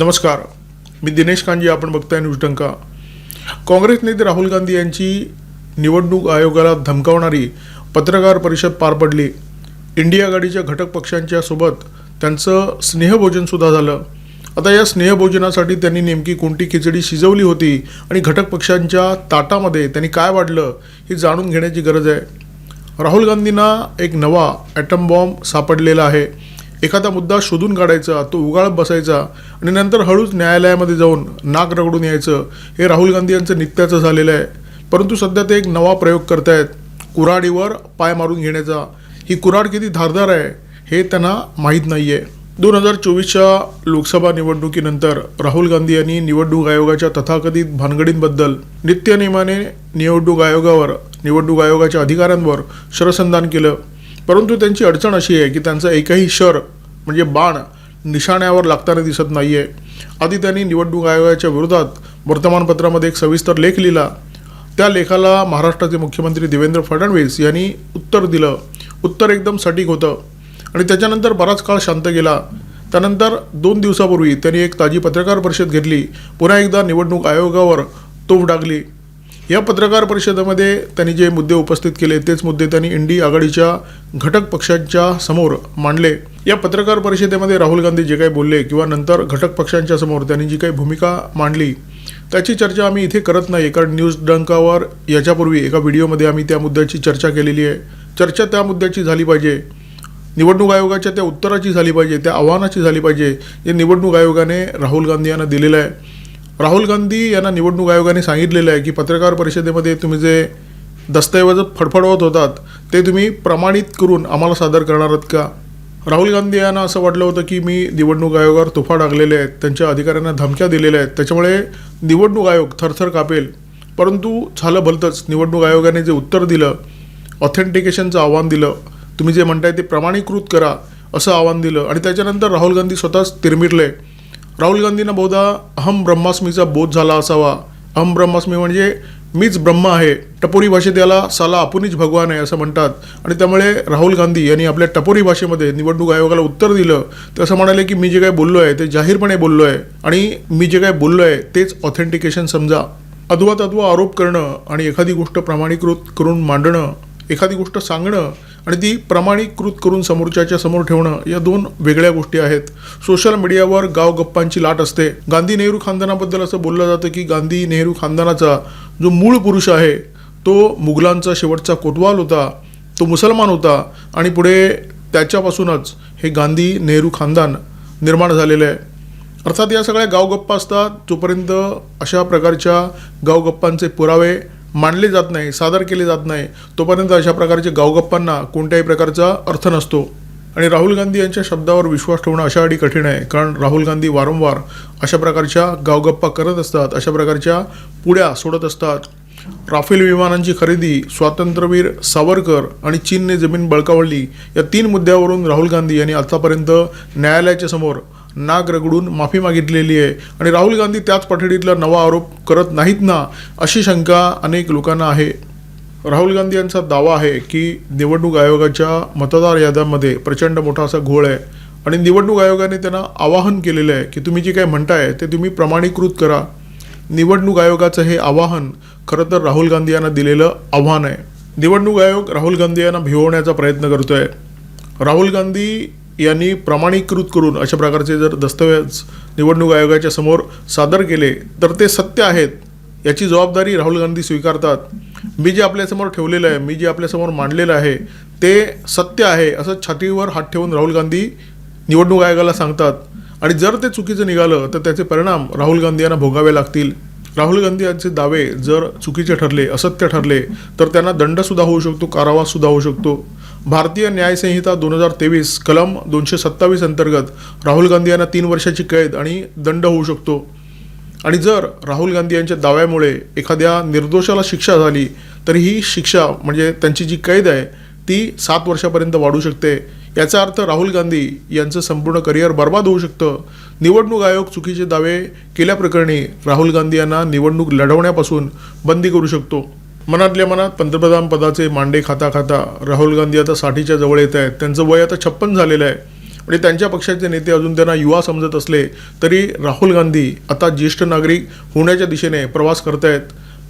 नमस्कार. मी दिनेश कांजी आपण बघताय न्यूज डंका. काँग्रेस नेते राहुल गांधी यांची निवडणूक आयोगाला धमकावणारी पत्रकार परिषद पार पडली. इंडिया आघाडीच्या घटक पक्षांच्या सोबत त्यांचं स्नेहभोजनसुद्धा झालं. आता या स्नेहभोजनासाठी त्यांनी नेमकी कोणती खिचडी शिजवली होती आणि घटक पक्षांच्या ताटामध्ये त्यांनी काय वाढलं हे जाणून घेण्याची गरज आहे. राहुल गांधींना एक नवा ॲटम बॉम्ब सापडलेला आहे. एखादा मुद्दा शोधून काढायचा तो उगाळत बसायचा आणि नंतर हळूच न्यायालयामध्ये जाऊन नाक रगडून यायचं. हे राहुल गांधी यांचं नित्याचं झालेलं आहे. परंतु सध्या ते एक नवा प्रयोग करतायत. कुऱ्हाडीवर पाय मारून घेण्याचा. ही कुऱ्हाड किती धारदार आहे हे त्यांना माहीत नाही आहे दोन हजार चोवीसच्या लोकसभा निवडणुकीनंतर राहुल गांधी यांनी निवडणूक आयोगाच्या तथाकथित भानगडींबद्दल नित्यनियमाने निवडणूक आयोगावर निवडणूक आयोगाच्या अधिकाऱ्यांवर शरसंधान केलं. परंतु त्यांची अडचण अशी आहे की त्यांचा एकही शर म्हणजे बाण निशाण्यावर लागताना दिसत नाही आहे आधी त्यांनी निवडणूक आयोगाच्या विरोधात वर्तमानपत्रामध्ये एक सविस्तर लेख लिहिला. त्या लेखाला महाराष्ट्राचे मुख्यमंत्री देवेंद्र फडणवीस यांनी उत्तर दिलं. उत्तर एकदम सटीक होतं. आणि त्याच्यानंतर बराच काळ शांत गेला. त्यानंतर दोन दिवसापूर्वी त्यांनी एक ताजी पत्रकार परिषद घेतली. पुन्हा एकदा निवडणूक आयोगावर तोफ डागली. या पत्रकार परिषदेमध्ये त्यांनी जे मुद्दे उपस्थित केले तेच मुद्दे त्यांनी इंडी आघाडीच्या घटक पक्षांच्या समोर मांडले. या पत्रकार परिषदेमध्ये राहुल गांधी जे काही बोलले किंवा नंतर घटक पक्षांच्या समोर त्यांनी जी काही भूमिका मांडली त्याची चर्चा आम्ही इथे करत नाही. कारण न्यूज डंकावर याच्यापूर्वी एका व्हिडिओमध्ये आम्ही त्या मुद्द्याची चर्चा केलेली आहे. चर्चा त्या मुद्द्याची झाली पाहिजे. निवडणूक आयोगाच्या त्या उत्तराची झाली पाहिजे त्या आव्हानाची झाली पाहिजे. जे निवडणूक आयोगाने राहुल गांधी यांना दिलेलं आहे. राहुल गांधी यांना निवडणूक आयोगाने सांगितलेलं आहे की पत्रकार परिषदेमध्ये तुम्ही जे दस्तऐवज फडफडवत होतात ते तुम्ही प्रमाणित करून आम्हाला सादर करणार आहात का? राहुल गांधी यांना असं वाटलं होतं की मी निवडणूक आयोगावर तुफा टाकलेले आहेत त्यांच्या अधिकाऱ्यांना धमक्या दिलेल्या आहेत. त्याच्यामुळे निवडणूक आयोग थरथर कापेल. परंतु झालं भलतंच. निवडणूक आयोगाने जे उत्तर दिलं ऑथेंटिकेशनचं आव्हान दिलं तुम्ही जे म्हणताय ते प्रमाणीकृत करा असं आव्हान दिलं. आणि त्याच्यानंतर राहुल गांधी स्वतःच तिरमिरले. राहुल गांधींना बहुधा अहम ब्रह्मास्मीचा बोध झाला असावा. अहम ब्रह्मास्मी म्हणजे मीच ब्रह्म आहे. टपोरी भाषेत याला साला आपणच भगवान आहे असं म्हणतात. आणि त्यामुळे राहुल गांधी यांनी आपल्या टपोरी भाषेमध्ये निवडणूक आयोगाला उत्तर दिलं. ते असं म्हणाले की मी जे काय बोललो आहे ते जाहीरपणे बोललो आहे आणि मी जे काय बोललो आहे तेच ऑथेंटिकेशन समजा. अथवा तत्व आरोप करणं आणि एखादी गोष्ट प्रमाणीकृत करून मांडणं एखादी गोष्ट सांगणं आणि ती प्रमाणीकृत करून समोरच्याच्या समोर ठेवणं या दोन वेगळ्या गोष्टी आहेत. सोशल मीडियावर गाव गप्पांची लाट असते. गांधी नेहरू खानदानाबद्दल असं बोललं जातं की गांधी नेहरू खानदानाचा जो मूळ पुरुष आहे तो मुघलांचा शेवटचा कोतवाल होता तो मुसलमान होता आणि पुढे त्याच्यापासूनच हे गांधी नेहरू खानदान निर्माण झालेलं आहे. अर्थात या सगळ्या गावगप्पा असतात जोपर्यंत अशा प्रकारच्या गावगप्पांचे पुरावे मांडले जात नाही सादर केले जात नाही तोपर्यंत अशा प्रकारच्या गावगप्पांना कोणत्याही प्रकारचा अर्थ नसतो. आणि राहुल गांधी यांच्या शब्दावर विश्वास ठेवणं अशा अडी कठीण आहे कारण राहुल गांधी वारंवार अशा प्रकारच्या गावगप्पा करत असतात अशा प्रकारच्या पुड्या सोडत असतात. राफेल विमानांची खरेदी स्वातंत्र्यवीर सावरकर आणि चीनने जमीन बळकावली या तीन मुद्द्यावरून राहुल गांधी यांनी आतापर्यंत न्यायालयाच्या समोर नाग रगडून माफी मागितलेली आहे. आणि राहुल गांधी त्याच पठडीतला नवा आरोप करत नाहीत ना अशी शंका अनेक लोकांना आहे. राहुल गांधी यांचा दावा आहे की निवडणूक आयोगाच्या मतदार याद्यांमध्ये प्रचंड मोठा असा घोळ आहे. आणि निवडणूक आयोगाने त्यांना आवाहन केलेलं आहे की तुम्ही जे काही म्हणताय ते तुम्ही प्रमाणीकृत करा. निवडणूक आयोगाचं हे आवाहन खरं तर राहुल गांधी यांना दिलेलं आव्हान आहे. निवडणूक आयोग राहुल गांधी यांना भिवण्याचा प्रयत्न करतोय. राहुल गांधी यांनी प्रमाणीकृत करून अशा प्रकारचे जर दस्तऐवज निवडणूक आयोगाच्या समोर सादर केले तर ते सत्य आहेत याची जबाबदारी राहुल गांधी स्वीकारतात. मी जे आपल्यासमोर ठेवलेलं आहे मी जे आपल्यासमोर मांडलेलं आहे ते सत्य आहे असं छातीवर हात ठेवून राहुल गांधी निवडणूक आयोगाला सांगतात. आणि जर ते चुकीचं निघालं तर त्याचे परिणाम राहुल गांधी यांना भोगावे लागतील. राहुल गांधी यांचे दावे जर चुकीचे ठरले असत्य ठरले तर त्यांना दंडसुद्धा होऊ शकतो कारावाससुद्धा होऊ शकतो. भारतीय न्यायसंहिता दोन हजार तेवीस कलम दोनशे सत्तावीस अंतर्गत राहुल गांधी यांना तीन वर्षाची कैद आणि दंड होऊ शकतो. आणि जर राहुल गांधी यांच्या दाव्यामुळे एखाद्या निर्दोषाला शिक्षा झाली तर ही शिक्षा म्हणजे त्यांची जी कैद आहे ती सात वर्षापर्यंत वाढू शकते. याचा अर्थ राहुल गांधी यांचं संपूर्ण करिअर बर्बाद होऊ शकतं. निवडणूक आयोग चुकीचे दावे केल्याप्रकरणी राहुल गांधी यांना निवडणूक लढवण्यापासून बंदी करू शकतो. मनातल्या मनात पंतप्रधान पदाचे मांडे खाता खाता राहुल गांधी आता साठीच्या जवळ येत आहेत. त्यांचं वय आता छप्पन झालेलं आहे. आणि त्यांच्या पक्षाचे नेते अजून त्यांना युवा समजत असले तरी राहुल गांधी आता ज्येष्ठ नागरिक होण्याच्या दिशेने प्रवास करत आहेत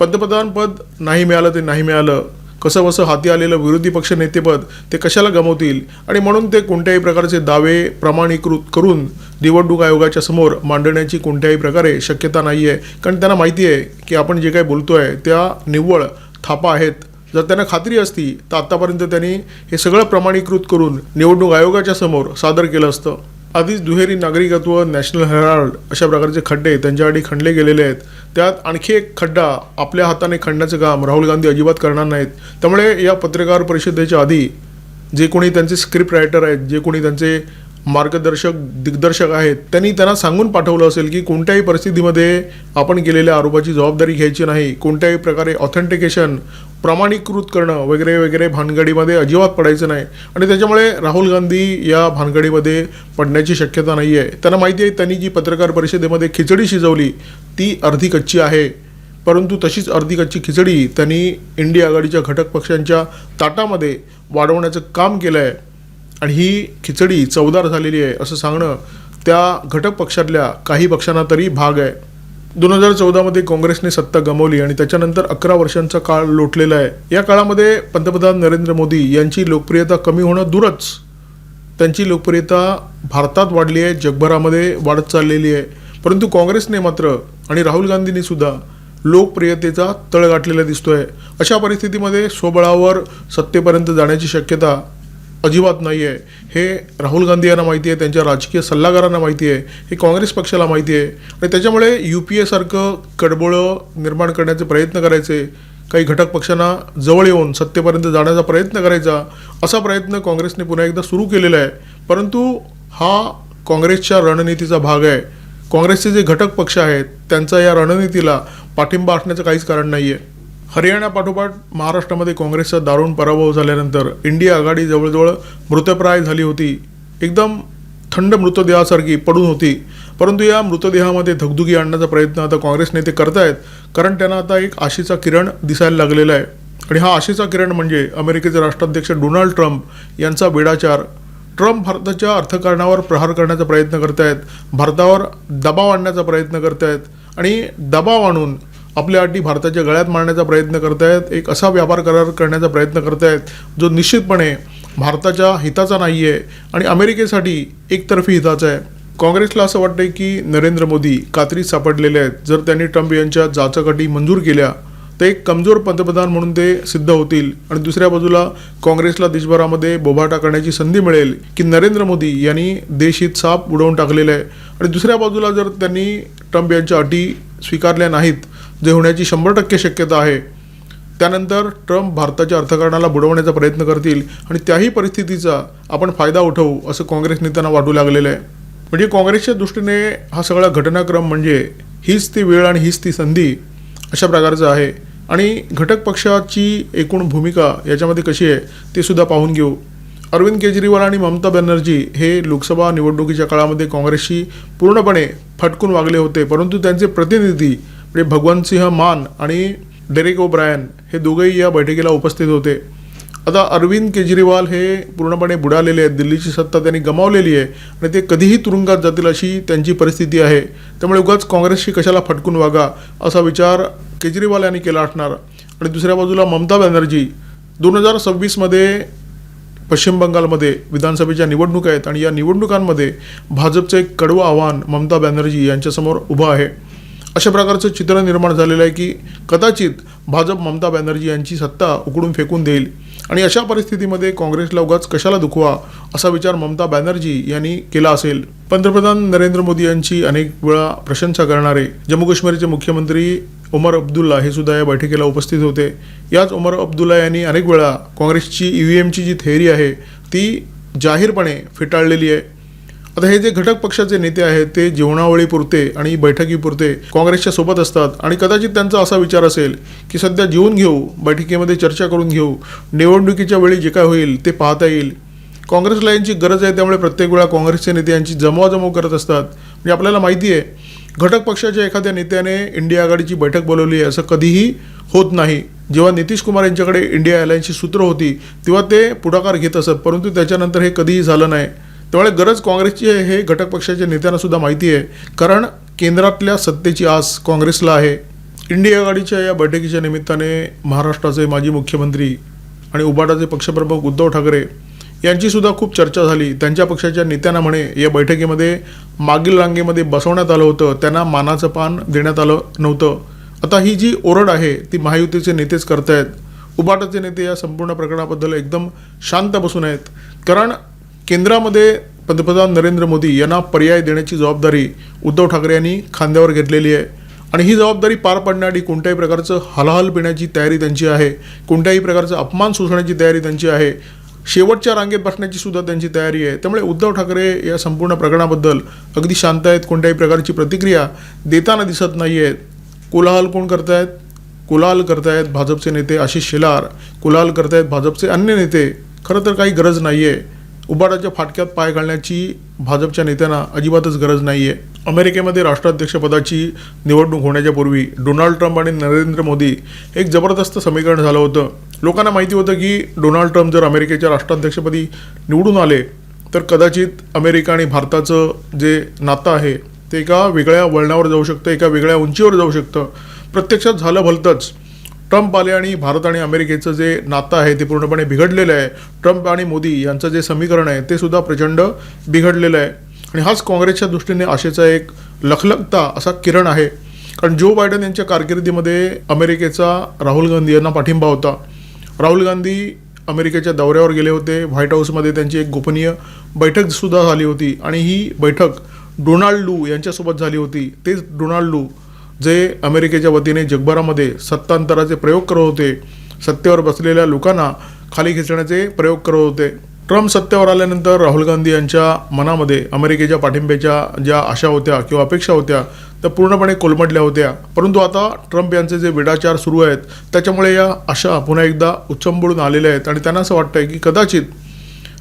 पंतप्रधानपद नाही मिळालं ते नाही मिळालं. कसं बसं हाती आलेलं विरोधी पक्ष नेतेपद ते कशाला गमवतील? आणि म्हणून ते कोणत्याही प्रकारचे दावे प्रमाणीकृत करून निवडणूक आयोगाच्या समोर मांडण्याची कोणत्याही प्रकारे शक्यता नाही आहे कारण त्यांना माहिती आहे की आपण जे काही आहे त्या निव्वळ थापा आहेत. जर त्यांना खात्री असती तर आत्तापर्यंत त्यांनी हे सगळं प्रमाणीकृत करून निवडणूक आयोगाच्या समोर सादर केलं असतं. आधीच दुहेरी नागरिकत्व नॅशनल हेराल्ड अशा प्रकारचे खड्डे त्यांच्यासाठी खणले गेलेले आहेत. त्यात आणखी एक खड्डा आपल्या हाताने खणण्याचं काम राहुल गांधी अजिबात करणार नाहीत. त्यामुळे या पत्रकार परिषदेच्या आधी जे कोणी त्यांचे स्क्रिप्ट रायटर आहेत जे कोणी त्यांचे मार्गदर्शक दिग्दर्शक आहेत. त्यांनी त्यांना सांगून पाठवलं असेल की कोणत्याही परिस्थितीमध्ये आपण केलेल्या आरोपाची जबाबदारी घ्यायची नाही. कोणत्याही प्रकारे ऑथेंटिकेशन प्रमाणीकृत करणं वगैरे वगैरे भानगडीमध्ये अजिबात पडायचं नाही. आणि त्याच्यामुळे राहुल गांधी या भानगडीमध्ये पडण्याची शक्यता नाही आहे त्यांना माहिती आहे त्यांनी जी पत्रकार परिषदेमध्ये खिचडी शिजवली ती अर्धी कच्ची आहे. परंतु तशीच अर्धी कच्ची खिचडी त्यांनी इंडिया आघाडीच्या घटक पक्षांच्या ताटामध्ये वाढवण्याचं काम केलं आहे आणि ही खिचडी चवदार झालेली आहे असं सांगणं त्या घटक पक्षातल्या काही पक्षांना तरी भाग आहे. दोन हजार चौदामध्ये काँग्रेसने सत्ता गमावली आणि त्याच्यानंतर अकरा वर्षांचा काळ लोटलेला आहे. या काळामध्ये पंतप्रधान नरेंद्र मोदी यांची लोकप्रियता कमी होणं दूरच. त्यांची लोकप्रियता भारतात वाढली आहे जगभरामध्ये वाढत चाललेली आहे. परंतु काँग्रेसने मात्र आणि राहुल गांधींनी सुद्धा लोकप्रियतेचा तळ गाठलेला दिसतोय. अशा परिस्थितीमध्ये स्वबळावर सत्तेपर्यंत जाण्याची शक्यता अजिबात नाही आहे हे राहुल गांधी यांना माहिती आहे त्यांच्या राजकीय सल्लागारांना माहिती आहे हे काँग्रेस पक्षाला माहिती आहे आणि त्याच्यामुळे यू पी एसारखं कडबोळं निर्माण करण्याचे प्रयत्न करायचे. काही घटक पक्षांना जवळ येऊन सत्तेपर्यंत जाण्याचा प्रयत्न करायचा. असा प्रयत्न काँग्रेसने पुन्हा एकदा सुरू केलेला आहे. परंतु हा काँग्रेसच्या रणनीतीचा भाग आहे. काँग्रेसचे जे घटक पक्ष आहेत त्यांचा या रणनीतीला पाठिंबा असण्याचं काहीच कारण नाही आहे हरियाणापाठोपाठ महाराष्ट्रामध्ये काँग्रेसचा दारुण पराभव झाल्यानंतर इंडिया आघाडी जवळजवळ मृतप्राय झाली होती. एकदम थंड मृतदेहासारखी पडून होती. परंतु या मृतदेहामध्ये धगधुगी आणण्याचा प्रयत्न आता काँग्रेस नेते करतायत कारण त्यांना आता एक आशेचा किरण दिसायला लागलेला आहे. आणि हा आशेचा किरण म्हणजे अमेरिकेचे राष्ट्राध्यक्ष डोनाल्ड ट्रम्प यांचा वेडाचार. ट्रम्प भारताच्या अर्थकारणावर प्रहार करण्याचा प्रयत्न करतायत भारतावर दबाव आणण्याचा प्रयत्न करतायत आणि दबाव आणून आपल्या अटी भारताच्या गळ्यात मारण्याचा प्रयत्न करतायत. एक असा व्यापार करार करण्याचा प्रयत्न करतायत जो निश्चितपणे भारताच्या हिताचा नाही आहे आणि अमेरिकेसाठी एकतर्फी हिताचा आहे. काँग्रेसला असं वाटतंय की नरेंद्र मोदी कात्रीत सापडलेले आहेत. जर त्यांनी ट्रम्प यांच्या जाचकाठी मंजूर केल्या तर एक कमजोर पंतप्रधान म्हणून ते सिद्ध होतील. आणि दुसऱ्या बाजूला काँग्रेसला देशभरामध्ये बोभाटा करण्याची संधी मिळेल की नरेंद्र मोदी यांनी देशहित साप उडवून टाकलेलं आहे. आणि दुसऱ्या बाजूला जर त्यांनी ट्रम्प यांच्या अटी स्वीकारल्या नाहीत जे होण्याची शंभर टक्के शक्यता आहे. त्यानंतर ट्रम्प भारताच्या अर्थकारणाला बुडवण्याचा प्रयत्न करतील आणि त्याही परिस्थितीचा आपण फायदा उठवू असं काँग्रेस नेत्यांना वाटू लागलेलं आहे. म्हणजे काँग्रेसच्या दृष्टीने हा सगळा घटनाक्रम म्हणजे हीच ती वेळ आणि हीच ती संधी अशा प्रकारचं आहे. आणि घटक पक्षाची एकूण भूमिका याच्यामध्ये कशी आहे ते सुद्धा पाहून घेऊ. अरविंद केजरीवाल आणि ममता बॅनर्जी हे लोकसभा निवडणुकीच्या काळामध्ये काँग्रेसशी पूर्णपणे फटकून वागले होते परंतु त्यांचे प्रतिनिधी म्हणजे भगवंतसिंह मान आणि डेरेक ओब्रायन हे दोघेही या बैठकीला उपस्थित होते. आता अरविंद केजरीवाल हे पूर्णपणे बुडालेले आहेत. दिल्लीची सत्ता त्यांनी गमावलेली आहे आणि ते कधीही तुरुंगात जातील अशी त्यांची परिस्थिती आहे. त्यामुळे उगाच काँग्रेसशी कशाला फटकून वागा असा विचार केजरीवाल यांनी केला असणार. आणि दुसऱ्या बाजूला ममता बॅनर्जी दोन हजार सव्वीसमध्ये पश्चिम बंगालमध्ये विधानसभेच्या निवडणुका आहेत आणि या निवडणुकांमध्ये भाजपचं एक कडवं आव्हान ममता बॅनर्जी यांच्यासमोर उभं आहे. अशा प्रकारचं चित्र निर्माण झालेलं आहे की कदाचित भाजप ममता बॅनर्जी यांची सत्ता उकडून फेकून देईल. आणि अशा परिस्थितीमध्ये काँग्रेसला उगाच कशाला दुखवा असा विचार ममता बॅनर्जी यांनी केला असेल. पंतप्रधान नरेंद्र मोदी यांची अनेक वेळा प्रशंसा करणारे जम्मू काश्मीरचे मुख्यमंत्री उमर अब्दुल्ला हे सुद्धा या बैठकीला उपस्थित होते. याच उमर अब्दुल्ला यांनी अनेक वेळा काँग्रेसची ई व्ही एमची जी थेअरी आहे ती जाहीरपणे फेटाळलेली आहे. आता हे जे घटक पक्षाचे नेते आहेत ते जेवणावळीपुरते आणि बैठकीपुरते काँग्रेसच्या सोबत असतात. आणि कदाचित त्यांचा असा विचार असेल की सध्या जेवून घेऊ बैठकीमध्ये चर्चा करून घेऊ निवडणुकीच्या वेळी जे काय होईल ते पाहता येईल. काँग्रेसला यांची गरज आहे त्यामुळे प्रत्येक वेळा काँग्रेसचे नेते यांची जमवाजमव करत असतात. म्हणजे आपल्याला माहिती आहे घटक पक्षाच्या एखाद्या नेत्याने इंडिया आघाडीची बैठक बोलवली आहे असं कधीही होत नाही. जेव्हा नितीश कुमार यांच्याकडे इंडिया एअरलाईन्सची सूत्र होती तेव्हा ते पुढाकार घेत असत परंतु त्याच्यानंतर हे कधीही झालं नाही. त्यामुळे गरज काँग्रेसची आहे हे घटक पक्षाच्या नेत्यांना सुद्धा माहिती आहे. कारण केंद्रातल्या सत्तेची आस काँग्रेसला आहे. इंडिया आघाडीच्या या बैठकीच्या निमित्ताने महाराष्ट्राचे माजी मुख्यमंत्री आणि उबाटाचे पक्षप्रमुख उद्धव ठाकरे यांची सुद्धा खूप चर्चा झाली. त्यांच्या पक्षाच्या नेत्यांना म्हणे या बैठकीमध्ये मागील रांगेमध्ये बसवण्यात आलं होतं. त्यांना मानाचं पान देण्यात आलं नव्हतं. आता ही जी ओरड आहे ती महायुतीचे नेतेच करतायत. उबाटाचे नेते या संपूर्ण प्रकरणाबद्दल एकदम शांत बसून आहेत. कारण केंद्रामध्ये पंतप्रधान नरेंद्र मोदी यांना पर्याय देण्याची जबाबदारी उद्धव ठाकरे यांनी खांद्यावर घेतलेली आहे. आणि ही जबाबदारी पार पाडण्यासाठी कोणत्याही प्रकारचं हलाहल पिण्याची तयारी त्यांची आहे कोणत्याही प्रकारचा अपमान सोसण्याची तयारी त्यांची आहे शेवटच्या रांगेत बसण्याची सुद्धा त्यांची तयारी आहे. त्यामुळे उद्धव ठाकरे या संपूर्ण प्रकरणाबद्दल अगदी शांत आहेत कोणत्याही प्रकारची प्रतिक्रिया देताना दिसत नाही आहेत कोलाहल कोण करतायत? कुलाल करतायत भाजपचे नेते आशिष शेलार कुलाल करतायत भाजपचे अन्य नेते. खरं तर काही गरज नाही आहे उबाडाच्या फाटक्यात पाय घालण्याची भाजपच्या नेत्यांना अजिबातच गरज नाही आहे अमेरिकेमध्ये राष्ट्राध्यक्षपदाची निवडणूक होण्याच्या पूर्वी डोनाल्ड ट्रम्प आणि नरेंद्र मोदी एक जबरदस्त समीकरण झालं होतं. लोकांना माहिती होतं की डोनाल्ड ट्रम्प जर अमेरिकेच्या राष्ट्राध्यक्षपदी निवडून आले तर कदाचित अमेरिका आणि भारताचं जे नातं आहे ते एका वेगळ्या वळणावर जाऊ शकतं एका वेगळ्या उंचीवर जाऊ शकतं. प्रत्यक्षात झालं भलतंच. ट्रम्प आले आणि भारत आणि अमेरिकेचं जे नातं आहे ते पूर्णपणे बिघडलेलं आहे. ट्रम्प आणि मोदी यांचं जे समीकरण आहे ते सुद्धा प्रचंड बिघडलेलं आहे. आणि हाच काँग्रेसच्या दृष्टीने आशेचा एक लखलखता असा किरण आहे. कारण जो बायडन यांच्या कारकिर्दीमध्ये अमेरिकेचा राहुल गांधी यांना पाठिंबा होता. राहुल गांधी अमेरिकेच्या दौऱ्यावर गेले होते. व्हाईट हाऊसमध्ये त्यांची एक गोपनीय बैठक सुद्धा झाली होती. आणि ही बैठक डोनाल्ड लू यांच्यासोबत झाली होती. तेच डोनाल्ड लू जे अमेरिकेच्या वतीने जगभरामध्ये सत्तांतराचे प्रयोग करत होते सत्तेवर बसलेल्या लोकांना खाली खेचण्याचे प्रयोग करत होते. ट्रम्प सत्तेवर आल्यानंतर राहुल गांधी यांच्या मनामध्ये अमेरिकेच्या पाठिंब्याच्या ज्या आशा होत्या किंवा अपेक्षा होत्या त्या पूर्णपणे कोलमडल्या होत्या. परंतु आता ट्रम्प यांचे जे विडाचार सुरू आहेत त्याच्यामुळे या आशा पुन्हा एकदा उच्चंबळून आलेल्या आहेत आणि त्यांना असं वाटतंय की कदाचित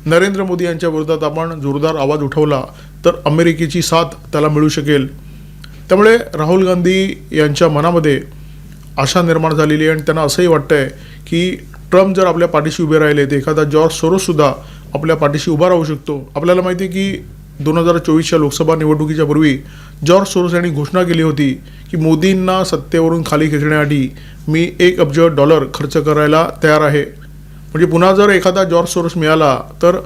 नरेंद्र मोदी यांच्या विरोधात आपण जोरदार आवाज उठवला तर अमेरिकेची साथ त्याला मिळू शकेल. त्यामुळे राहुल गांधी यांच्या मनामध्ये आशा निर्माण झालेली आहे आणि त्यांना असंही वाटतं आहे की ट्रम्प जर आपल्या पाठीशी उभे राहिले तर एखादा जॉर्ज सोरोससुद्धा आपल्या पाठीशी उभा राहू शकतो. आपल्याला माहिती आहे की दोन हजार चोवीसच्या लोकसभा निवडणुकीच्या पूर्वी जॉर्ज सोरोस यांनी घोषणा केली होती की मोदींना सत्तेवरून खाली खेचण्यासाठी मी एक अब्ज डॉलर खर्च करायला तयार आहे. म्हणजे पुन्हा जर एखादा जॉर्ज सोरोस मिळाला तर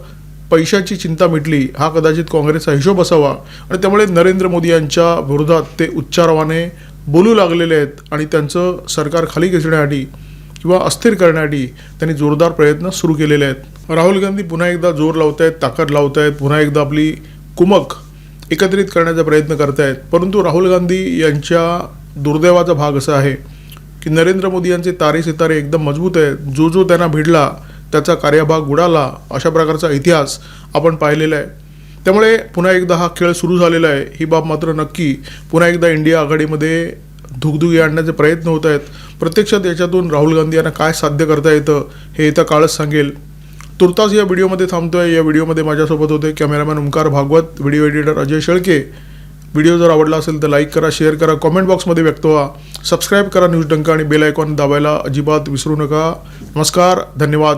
पैशाची चिंता मिटली हा कदाचित काँग्रेसचा हिशोब असावा. आणि त्यामुळे नरेंद्र मोदी यांच्या विरोधात ते उच्चारवाने बोलू लागलेले आहेत आणि त्यांचं सरकार खाली घेण्यासाठी किंवा अस्थिर करण्यासाठी त्यांनी जोरदार प्रयत्न सुरू केलेले आहेत. राहुल गांधी पुन्हा एकदा जोर लावत आहेत ताकद लावत आहेत पुन्हा एकदा आपली कुमक एकत्रित करण्याचा प्रयत्न करतायत. परंतु राहुल गांधी यांच्या दुर्दैवाचा भाग असा आहे की नरेंद्र मोदी यांचे तारे सितारे एकदम मजबूत आहेत. जो जो त्यांना भिडला त्याचा कार्यभाग उडाला अशा प्रकारचा इतिहास आपण पाहिलेला आहे. त्यामुळे पुन्हा एकदा हा खेळ सुरू झालेला आहे. ही बाब मात्र नक्की पुन्हा एकदा इंडिया आघाडीमध्ये धुगधुगी आणण्याचे प्रयत्न होत आहेत. प्रत्यक्षात याच्यातून राहुल गांधी यांना काय साध्य करता येतं हे येत्या काळच सांगेल. तुर्तास या व्हिडिओमध्ये थांबतोय. या व्हिडिओमध्ये माझ्यासोबत होते cameraman Omkar Bhagwat video editor Ajay Shelke. Video जर आवडला असेल तर लाईक करा शेअर करा कॉमेंट बॉक्समध्ये व्यक्त व्हा. सबस्क्राईब करा न्यूज डंका आणि बेल आयकॉन दाबायला अजिबात विसरू नका. नमस्कार धन्यवाद.